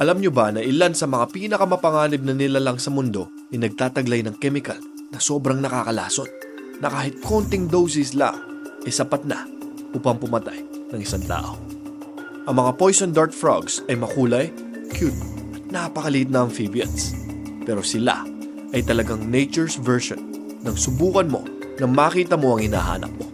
Alam nyo ba na ilan sa mga pinakamapanganib na nilalang sa mundo ay nagtataglay ng chemical na sobrang nakakalason na kahit konting doses lang ay sapat na upang pumatay ng isang tao. Ang mga poison dart frogs ay makulay, cute at napakaliit na amphibians. Pero sila ay talagang nature's version ng subukan mo na makita mo ang hinahanap mo.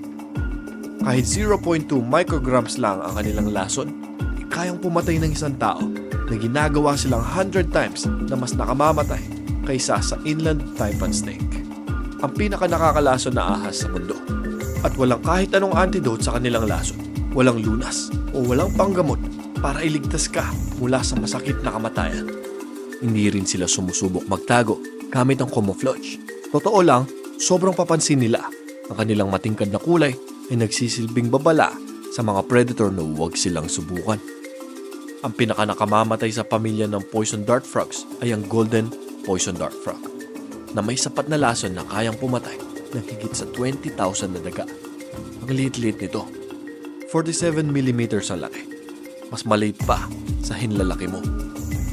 Kahit 0.2 micrograms lang ang kanilang lason, ay kayang pumatay ng isang tao na ginagawa silang 100 times na mas nakamamatay kaysa sa inland taipan snake. Ang pinaka nakakalason na ahas sa mundo. At walang kahit anong antidote sa kanilang lason. Walang lunas o walang panggamot para iligtas ka mula sa masakit na kamatayan. Hindi rin sila sumusubok magtago gamit ang camouflage. Totoo lang, sobrang papansin nila. Ang kanilang matingkad na kulay ay nagsisilbing babala sa mga predator na huwag silang subukan. Ang pinaka nakamamatay sa pamilya ng poison dart frogs ay ang golden poison dart frog na may sapat na lason na kayang pumatay ng higit sa 20,000 na daga. Ang liit-liit nito. 47mm ang laki. Mas maliit pa sa hinlalaki mo.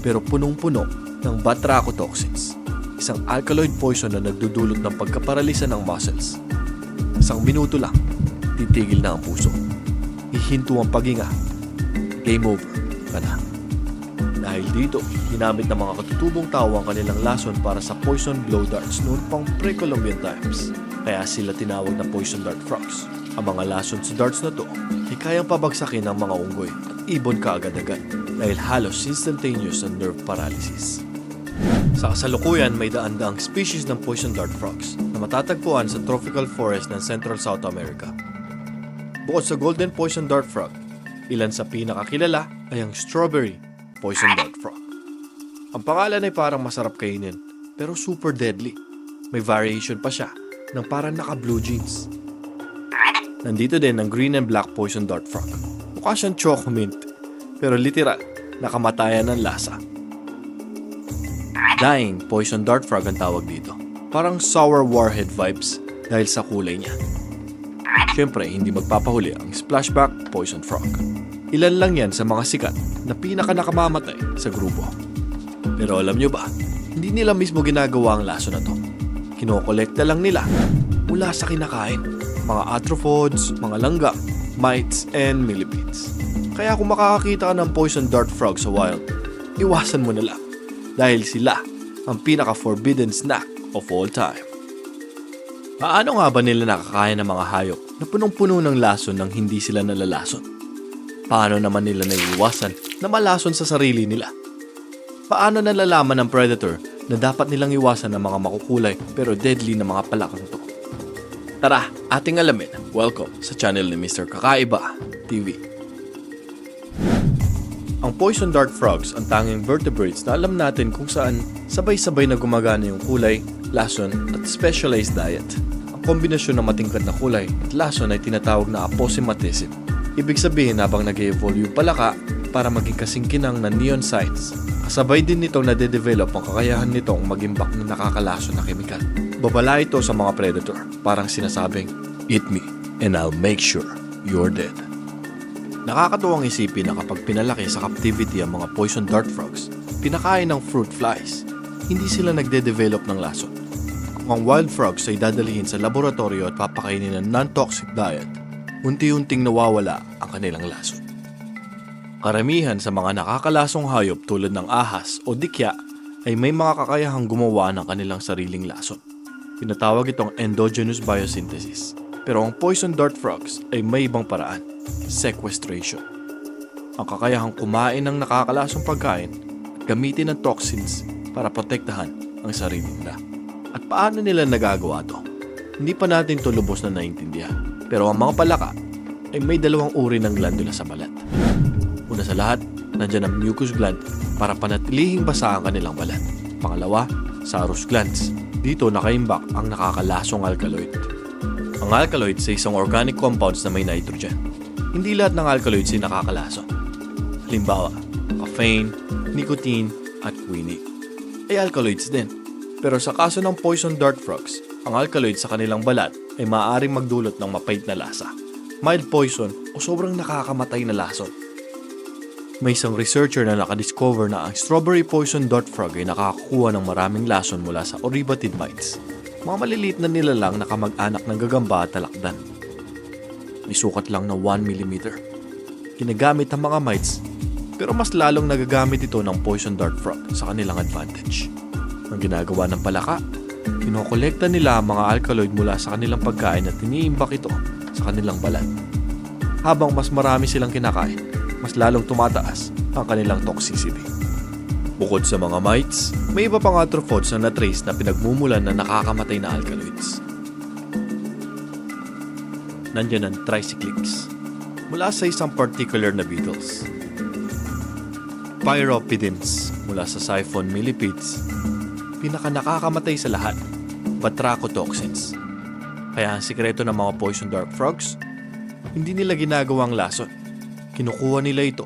Pero punong-puno ng batrachotoxins, isang alkaloid poison na nagdudulot ng pagkaparalisa ng muscles. Isang minuto lang, titigil na ang puso. Hihinto ang paginga. Game over ka na. Dahil dito, ginamit ng mga katutubong tao ang kanilang lason para sa poison blow darts noon pang pre-Columbian times. Kaya sila tinawag na poison dart frogs. Ang mga lason sa darts na to ay kayang pabagsakin ng mga unggoy at ibon kaagad-agad dahil halos instantaneous ang nerve paralysis. Sa kasalukuyan, may daan-daang species ng poison dart frogs na matatagpuan sa tropical forest ng Central South America. Bukod sa golden poison dart frog, ilan sa pinakakilala ay ang strawberry poison dart frog. Ang pangalan ay parang masarap kainin, pero super deadly. May variation pa siya ng parang naka-blue jeans. Nandito din ang green and black poison dart frog. Mukha siyang choco mint, pero literal, nakamatayan ng lasa. Dying poison dart frog ang tawag dito. Parang sour warhead vibes dahil sa kulay niya. Siyempre, hindi magpapahuli ang splashback poison frog. Ilan lang yan sa mga sikat na pinaka nakamamatay sa grupo. Pero alam nyo ba, hindi nila mismo ginagawa ang laso na to. Kinokolekta lang nila mula sa kinakain. Mga arthropods, mga langga, mites, and millipedes. Kaya kung makakakita ka ng poison dart frog sa wild, iwasan mo na lang. Dahil sila ang pinaka-forbidden snack of all time. Paano nga ba nila nakakain ng mga hayop na punong-puno ng lason nang hindi sila nalalason? Paano naman nila naiiwasan na malason sa sarili nila? Paano nalalaman ng predator na dapat nilang iwasan ng mga makukulay pero deadly na mga palakang to? Tara, ating alamin. Welcome sa channel ni Mr. Kakaiba TV. Ang poison dart frogs ang tanging vertebrates na alam natin kung saan sabay-sabay na gumagana yung kulay, lason at specialized diet. Ang kombinasyon ng matingkad na kulay at lason ay tinatawag na aposematism. Ibig sabihin habang nag evolve yung palaka para maging kasingkinang na neon signs. Kasabay din nitong nade-develop ang kakayahan nitong magimbak ng nakakalason na kemikal. Babala ito sa mga predator, parang sinasabing, Eat me, and I'll make sure you're dead. Nakakatuwang isipin na kapag pinalaki sa captivity ang mga poison dart frogs, pinakain ng fruit flies, hindi sila nagde-develop ng lason. Kung ang wild frogs ay dadalhin sa laboratorio at papakainin ng non-toxic diet, unti-unting nawawala ang kanilang lason. Karamihan sa mga nakakalasong hayop tulad ng ahas o dikya ay may mga kakayahang gumawa ng kanilang sariling lason. Tinatawag itong endogenous biosynthesis. Pero ang poison dart frogs ay may ibang paraan, sequestration. Ang kakayahang kumain ng nakakalasong pagkain at gamitin ng toxins para protektahan ang sarili nila. At paano nila nagagawa to? Hindi pa natin to lubos na naintindihan. Pero ang mga palaka ay may dalawang uri ng glandula sa balat. Una sa lahat, nandyan ang mucus gland para panatilihing basa ang kanilang balat. Pangalawa, sarus glands. Dito nakaimbak ang nakakalasong alkaloid. Ang alkaloids ay isang organic compounds na may nitrogen. Hindi lahat ng alkaloids ay nakakalason. Halimbawa, caffeine, nicotine, at quinine ay alkaloids din. Pero sa kaso ng poison dart frogs, ang alkaloids sa kanilang balat ay maaaring magdulot ng mapait na lasa, mild poison o sobrang nakakamatay na lason. May isang researcher na nakadiscover na ang strawberry poison dart frog ay nakakakuha ng maraming lason mula sa oribatid mites. Mga maliliit na nilalang na kamag-anak ng gagamba at talakdan. May sukat lang na 1 mm. Ginagamit ng mga mites pero mas lalong nagagamit ito ng poison dart frog sa kanilang advantage. Ang ginagawa ng palaka, kinokolekta nila ang mga alkaloid mula sa kanilang pagkain at iniimbak ito sa kanilang balat. Habang mas marami silang kinakain, mas lalong tumataas ang kanilang toxicity. Bukod sa mga mites, may iba pang arthropods na na-trace na pinagmumulan na nakakamatay na alkaloids. Nandiyan ang tricyclics mula sa isang particular na beetles. Pyropidins mula sa siphon millipedes. Pinaka nakakamatay sa lahat, batrachotoxins. Kaya ang sikreto ng mga poison dart frogs, hindi nila ginagawang lason. Kinukuha nila ito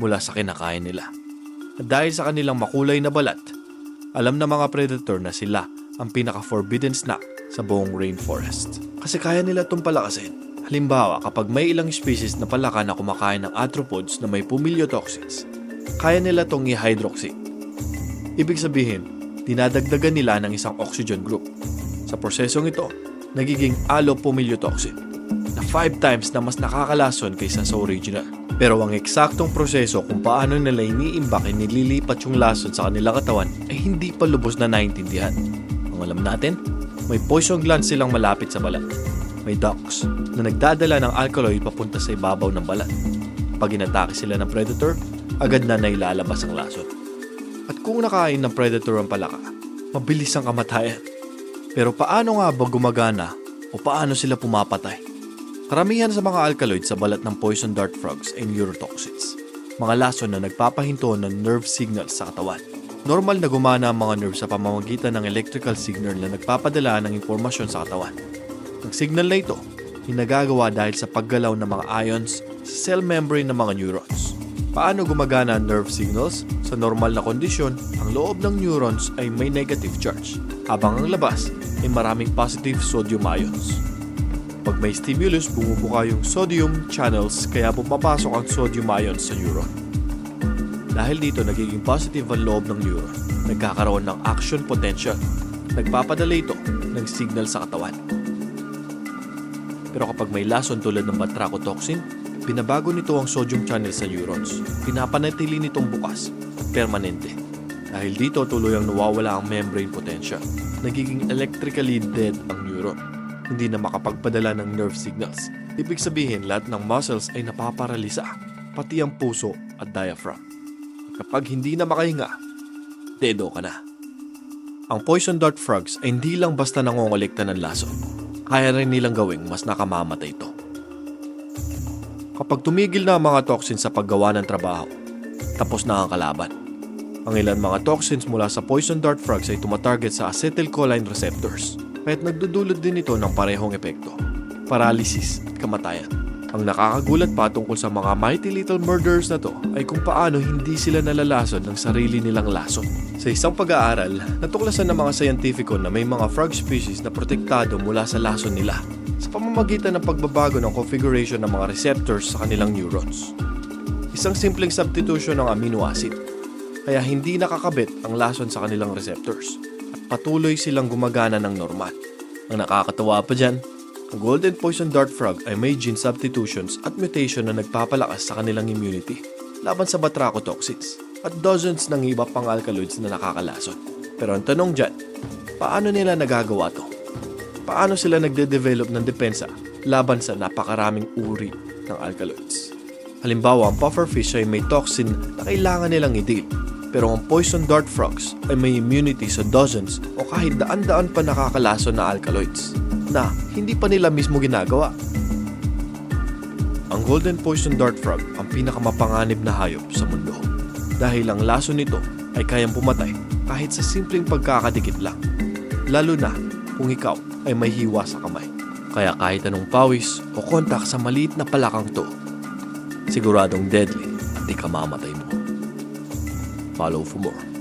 mula sa kinakain nila. At dahil sa kanilang makulay na balat, alam ng mga predator na sila ang pinaka-forbidden snack sa buong rainforest. Kasi kaya nila itong palakasin. Halimbawa, kapag may ilang species na palaka na kumakain ng arthropods na may pumiliotoxins, kaya nila itong i-hydroxy. Ibig sabihin, dinadagdagan nila ng isang oxygen group. Sa prosesong ito, nagiging allopomiliotoxin na 5 times na mas nakakalason kaysa sa original. Pero ang eksaktong proseso kung paano nila iniimbak at nililipat yung lason sa kanilang katawan ay hindi pa lubos na naintindihan. Ang alam natin, may poison glands silang malapit sa balat. May ducts na nagdadala ng alkaloid papunta sa ibabaw ng balat. Pag inatake sila ng predator, agad na nailalabas ang lason. At kung nakain ng predator ang palaka, mabilis ang kamatayan. Pero paano nga ba gumagana o paano sila pumapatay? Karamihan sa mga alkaloid sa balat ng poison dart frogs ay neurotoxins. Mga lason na nagpapahinto ng nerve signals sa katawan. Normal na gumana ang mga nerve sa pamamagitan ng electrical signal na nagpapadala ng impormasyon sa katawan. Ang signal na ito, hinagagawa dahil sa paggalaw ng mga ions sa cell membrane ng mga neurons. Paano gumagana ang nerve signals? Sa normal na kondisyon, ang loob ng neurons ay may negative charge, habang ang labas ay maraming positive sodium ions. Pag may stimulus, bumubuka yung sodium channels kaya pumapasok ang sodium ions sa neuron. Dahil dito nagiging positive ang loob ng neuron, nagkakaroon ng action potential. Nagpapadala ito ng signal sa katawan. Pero kapag may lason tulad ng batrachotoxin, binabago nito ang sodium channel sa neurons. Pinapanatili nitong bukas permanente. Dahil dito tuloy ang nawawala ang membrane potential. Nagiging electrically dead ang neuron. Hindi na makapagpadala ng nerve signals. Ibig sabihin lahat ng muscles ay napaparalisa, pati ang puso at diaphragm. Kapag hindi na makahinga, dedo ka na. Ang poison dart frogs ay hindi lang basta nangongolekta ng lason. Kaya rin nilang gawing mas nakamamatay ito. Kapag tumigil na ang mga toxins sa paggawa ng trabaho, tapos na ang kalaban. Ang ilan mga toxins mula sa poison dart frogs ay tumatarget sa acetylcholine receptors, kaya't nagdudulot din ito ng parehong epekto, paralysis at kamatayan. Ang nakakagulat pa tungkol sa mga mighty little murderers na to ay kung paano hindi sila nalalason ng sarili nilang lason. Sa isang pag-aaral, natuklasan ng mga scientifico na may mga frog species na protektado mula sa lason nila sa pamamagitan ng pagbabago ng configuration ng mga receptors sa kanilang neurons. Isang simpleng substitution ng amino acid, kaya hindi nakakabit ang lason sa kanilang receptors at patuloy silang gumagana ng normal. Ang nakakatawa pa dyan, ang golden poison dart frog ay may gene substitutions at mutation na nagpapalakas sa kanilang immunity laban sa batrachotoxins at dozens ng iba pang alkaloids na nakakalason. Pero ang tanong dyan, paano nila nagagawa to? Paano sila nagde-develop ng depensa laban sa napakaraming uri ng alkaloids? Halimbawa, ang pufferfish ay may toxin na kailangan nilang i-deal. Pero ang poison dart frogs ay may immunity sa dozens o kahit daan-daan pa nakakalason na alkaloids na hindi pa nila mismo ginagawa. Ang golden poison dart frog ang pinakamapanganib na hayop sa mundo dahil ang laso nito ay kayang pumatay kahit sa simpleng pagkakadikit lang. Lalo na kung ikaw ay may hiwa sa kamay. Kaya kahit anong pawis o kontak sa maliit na palakang to, siguradong deadly at ikamamatay mo. Follow for more.